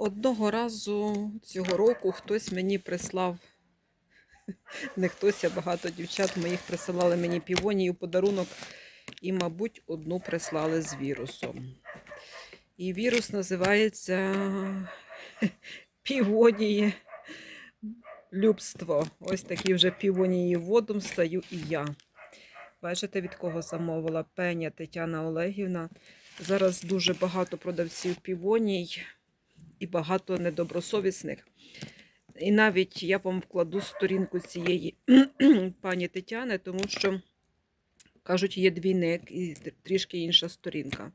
Одного разу цього року хтось мені прислав, не хтось, а багато дівчат моїх присилали мені півонію подарунок, і, мабуть, одну прислали з вірусом. І вірус називається півонії любство. Ось такі вже півонії водом стаю і я. Бачите, від кого замовила Пеня Тетяна Олегівна. Зараз дуже багато продавців півоній і багато недобросовісних. І навіть я вам вкладу сторінку цієї пані Тетяни, тому що, кажуть, є двійник і трішки інша сторінка.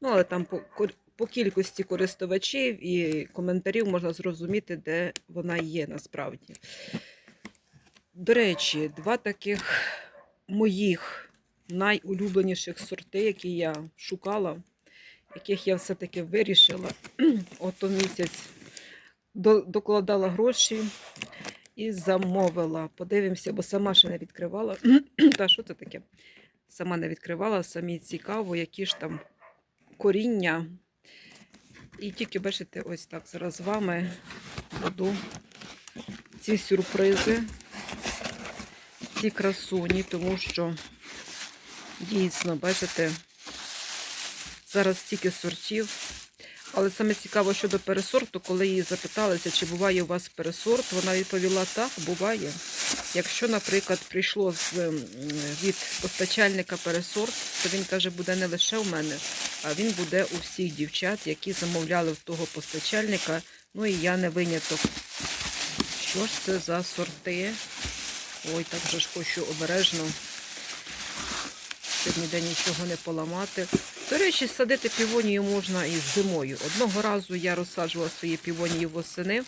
Ну, але там по, по кількості користувачів і коментарів можна зрозуміти, де вона є насправді. До речі, два таких моїх найулюбленіших сорти, які я шукала, яких я все-таки вирішила ото місяць докладала гроші і замовила. Подивимося, бо сама ще не відкривала. Та що це таке? Сама не відкривала, самі цікаво, які ж там коріння. І тільки бачите, ось так зараз з вами буду ці сюрпризи, ці красуні, тому що дійсно, бачите, зараз стільки сортів. Але саме цікаво щодо пересорту, коли її запиталися, чи буває у вас пересорт, вона відповіла так, буває. Якщо, наприклад, прийшло від постачальника пересорт, то він каже, буде не лише у мене, а він буде у всіх дівчат, які замовляли в того постачальника. Ну і я не виняток. Що ж це за сорти? Ой, так вже ж хочу обережно, щоб ніде нічого не поламати. До речі, садити півонію можна і зимою. Одного разу я розсаджувала свої півонії восени,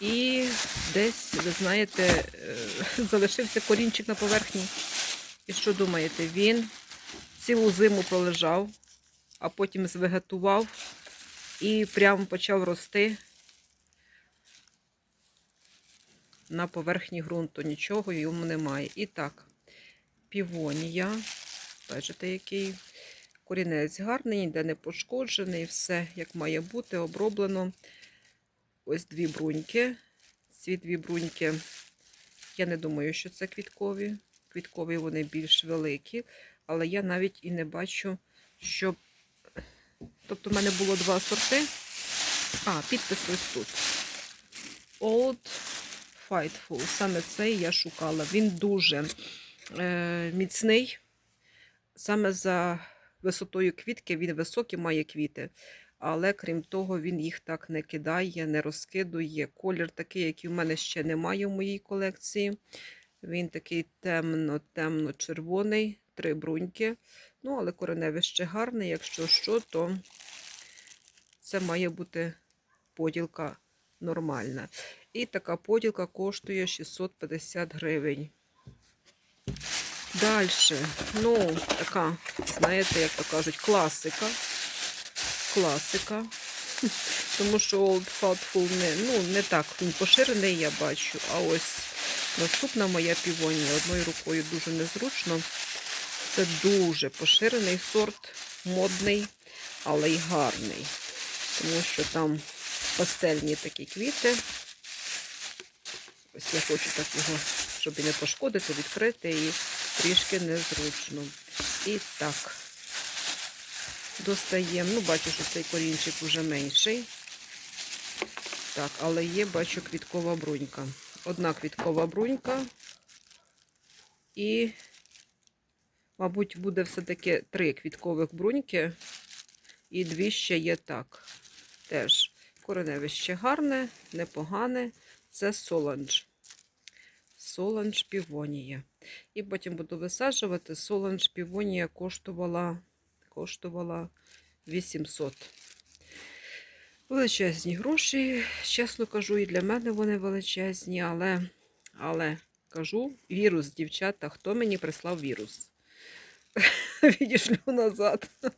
і десь, ви знаєте, е, залишився корінчик на поверхні. І що думаєте? Він цілу зиму пролежав, а потім звегетував і прямо почав рости на поверхні ґрунту. Нічого йому немає. І так, півонія. Бачите, який корінець гарний, ніде не пошкоджений, все як має бути, оброблено. Ось дві бруньки. Ці дві бруньки, я не думаю, що це квіткові. Квіткові вони більш великі, але я навіть і не бачу, що. Тобто, в мене було два сорти. А, підпис ось тут. Old Fightful. Саме цей я шукала. Він дуже е, міцний. Саме за висотою квітки він високий має квіти. Але крім того, він їх так не кидає, не розкидує. Колір такий, який в мене ще немає в моїй колекції. Він такий темно-темно-червоний, три бруньки. Ну, але кореневе ще гарне. Якщо що, то це має бути поділка нормальна. І така поділка коштує 650 гривень. Далі, ну, така, знаєте, як то кажуть, класика. Класика. Тому що Old Fatful не, ну, не так він поширений, я бачу. А ось наступна моя півонія одною рукою дуже незручно. Це дуже поширений сорт, модний, але й гарний. Тому що там пастельні такі квіти. Ось я хочу так його, щоб і не пошкодити, відкрити і трішки незручно. І так, достаємо. Ну, бачу, що цей корінчик вже менший. Так, але є, бачу, квіткова брунька. Одна квіткова брунька. І, мабуть, буде все-таки три квіткових бруньки. І дві ще є так. Теж кореневище гарне, непогане. Це соланж. Соланж півонія. І потім буду висаджувати. Соланж півонія коштувала, коштувала 800. Величезні гроші, чесно кажу, і для мене вони величезні, але, але кажу, вірус, дівчата, хто мені прислав вірус? Відійшлю назад.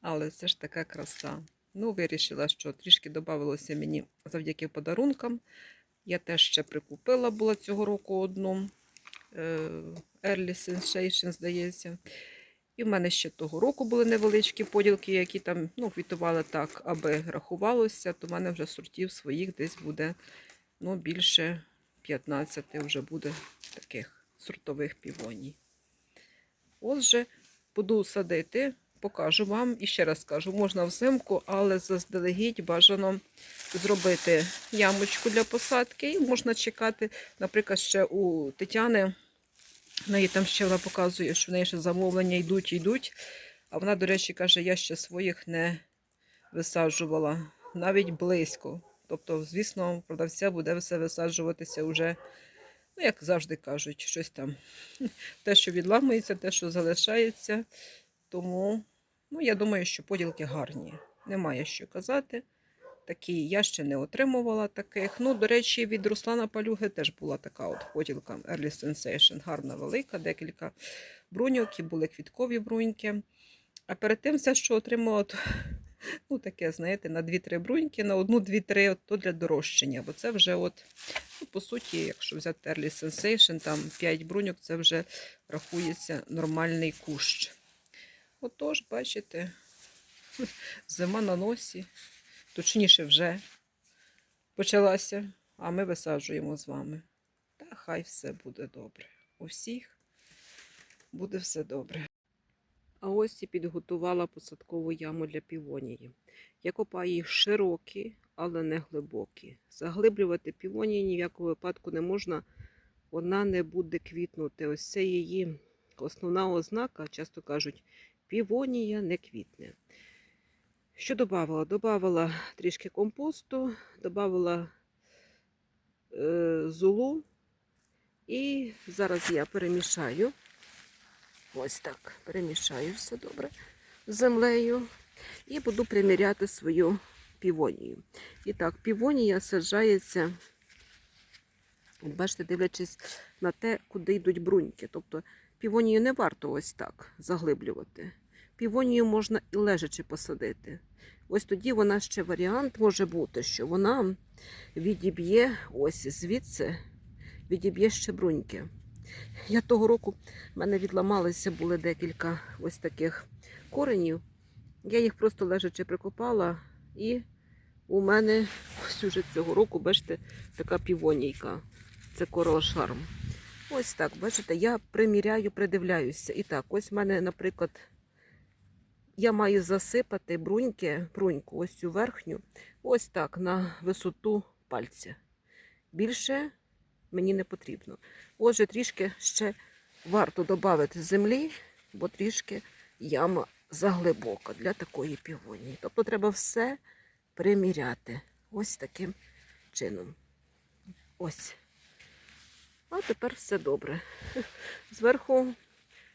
Але це ж така краса. Ну, вирішила, що трішки додавалося мені завдяки подарункам. Я теж ще прикупила була цього року одну Early Sensation, здається. І в мене ще того року були невеличкі поділки, які там ну, квітували так, аби рахувалося, то в мене вже сортів своїх десь буде ну, більше 15 вже буде таких сортових півоній. Отже, буду садити, покажу вам і ще раз кажу, можна взимку, але заздалегідь бажано зробити ямочку для посадки. І можна чекати, наприклад, ще у Тетяни. В неї там ще вона показує, що в неї ще замовлення йдуть йдуть. А вона, до речі, каже, я ще своїх не висаджувала навіть близько. Тобто, звісно, продавця буде все висаджуватися вже, ну, як завжди кажуть, щось там. Те, що відламується, те, що залишається. Тому, ну, я думаю, що поділки гарні. Немає що казати. Такі я ще не отримувала таких. Ну, до речі, від Руслана Палюги теж була така от поділка Early Sensation. Гарна, велика, декілька бруньок, і були квіткові бруньки. А перед тим все, що отримала, то, ну, таке, знаєте, на 2-3 бруньки, на одну-дві-три, то для дорощення. Бо це вже, от, ну, по суті, якщо взяти Early Sensation, там 5 бруньок, це вже рахується нормальний кущ. Отож, бачите, зима на носі точніше вже почалася, а ми висаджуємо з вами. Та хай все буде добре. У всіх буде все добре. А ось і підготувала посадкову яму для півонії. Я копаю їх широкі, але не глибокі. Заглиблювати півонії ні в якому випадку не можна, вона не буде квітнути. Ось це її основна ознака, часто кажуть, півонія не квітне. Що додавала? Добавила трішки компосту, додавала е, золу. І зараз я перемішаю. Ось так, перемішаю все добре з землею. І буду приміряти свою півонію. І так, півонія саджається, бачите, дивлячись на те, куди йдуть бруньки. Тобто півонію не варто ось так заглиблювати. Півонію можна і лежачи посадити. Ось тоді вона ще варіант може бути, що вона відіб'є ось звідси, відіб'є ще бруньки. Я того року в мене відламалися були декілька ось таких коренів. Я їх просто лежачи прикопала, і у мене ось уже цього року, бачите, така півонійка. Це корова шарм. Ось так, бачите, я приміряю, придивляюся. І так, ось в мене, наприклад, я маю засипати бруньки, бруньку, ось цю верхню, ось так, на висоту пальця. Більше мені не потрібно. Отже, трішки ще варто додати землі, бо трішки яма заглибока для такої півонії. Тобто треба все приміряти. Ось таким чином. Ось. А тепер все добре. Зверху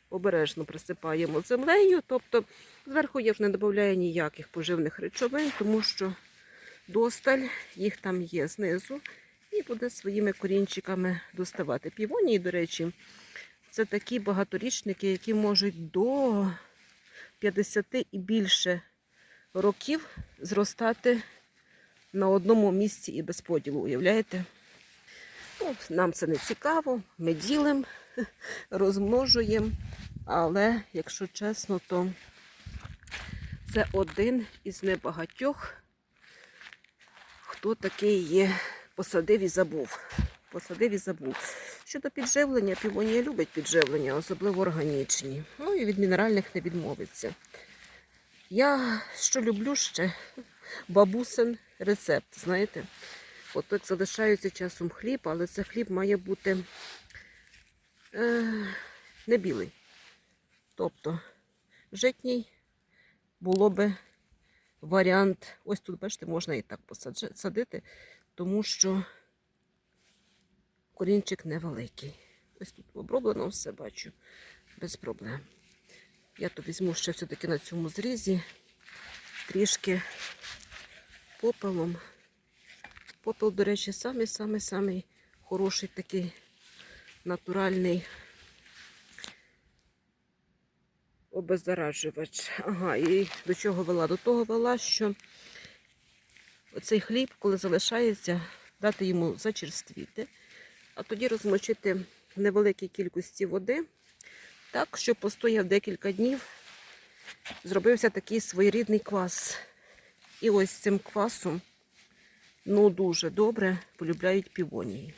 обережно присипаємо землею. Тобто зверху я вже не додаю ніяких поживних речовин, тому що досталь їх там є знизу. І буде своїми корінчиками доставати. Півонії, до речі, це такі багаторічники, які можуть до 50 і більше років зростати на одному місці і без поділу. Уявляєте? Ну, нам це не цікаво, ми ділимо, розмножуємо. Але, якщо чесно, то це один із небагатьох, хто такий є, посадив і забув. Посадив і забув. Щодо підживлення, півонія любить підживлення, особливо органічні. Ну і від мінеральних не відмовиться. Я що люблю ще бабусин рецепт, знаєте. От так залишається часом хліб, але це хліб має бути е, не білий. Тобто житній було би варіант. Ось тут, бачите, можна і так посадити, тому що корінчик невеликий. Ось тут оброблено все бачу без проблем. Я то візьму ще все-таки на цьому зрізі трішки попелом. Попел, до речі, самий-самий-самий хороший такий натуральний обеззараджувач. Ага, і до чого вела? До того вела, що оцей хліб, коли залишається, дати йому зачерствіти, а тоді розмочити в невеликій кількості води Так, що постояв декілька днів, зробився такий своєрідний квас. І ось цим квасом ну дуже добре полюбляють півонії.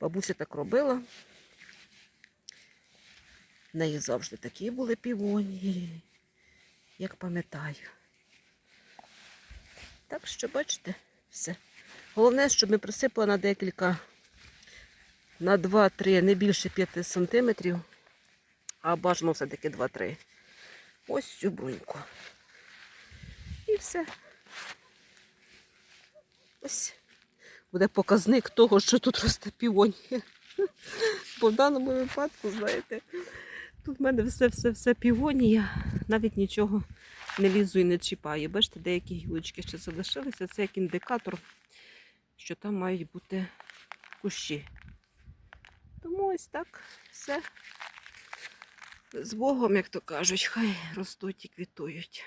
Бабуся так робила. В неї завжди такі були півонії, як пам'ятаю. Так що, бачите, все. Головне, щоб не присипала на декілька, на 2-3, не більше 5 сантиметрів, а бажано все-таки 2-3. Ось цю бруньку. І все. Ось буде показник того, що тут росте півонія. Бо в даному випадку, знаєте, тут в мене все-все-все півонія, навіть нічого не лізу і не чіпаю. Бачите, деякі гілочки ще залишилися. Це як індикатор, що там мають бути кущі. Тому ось так все. З Богом, як то кажуть, хай ростуть і квітують.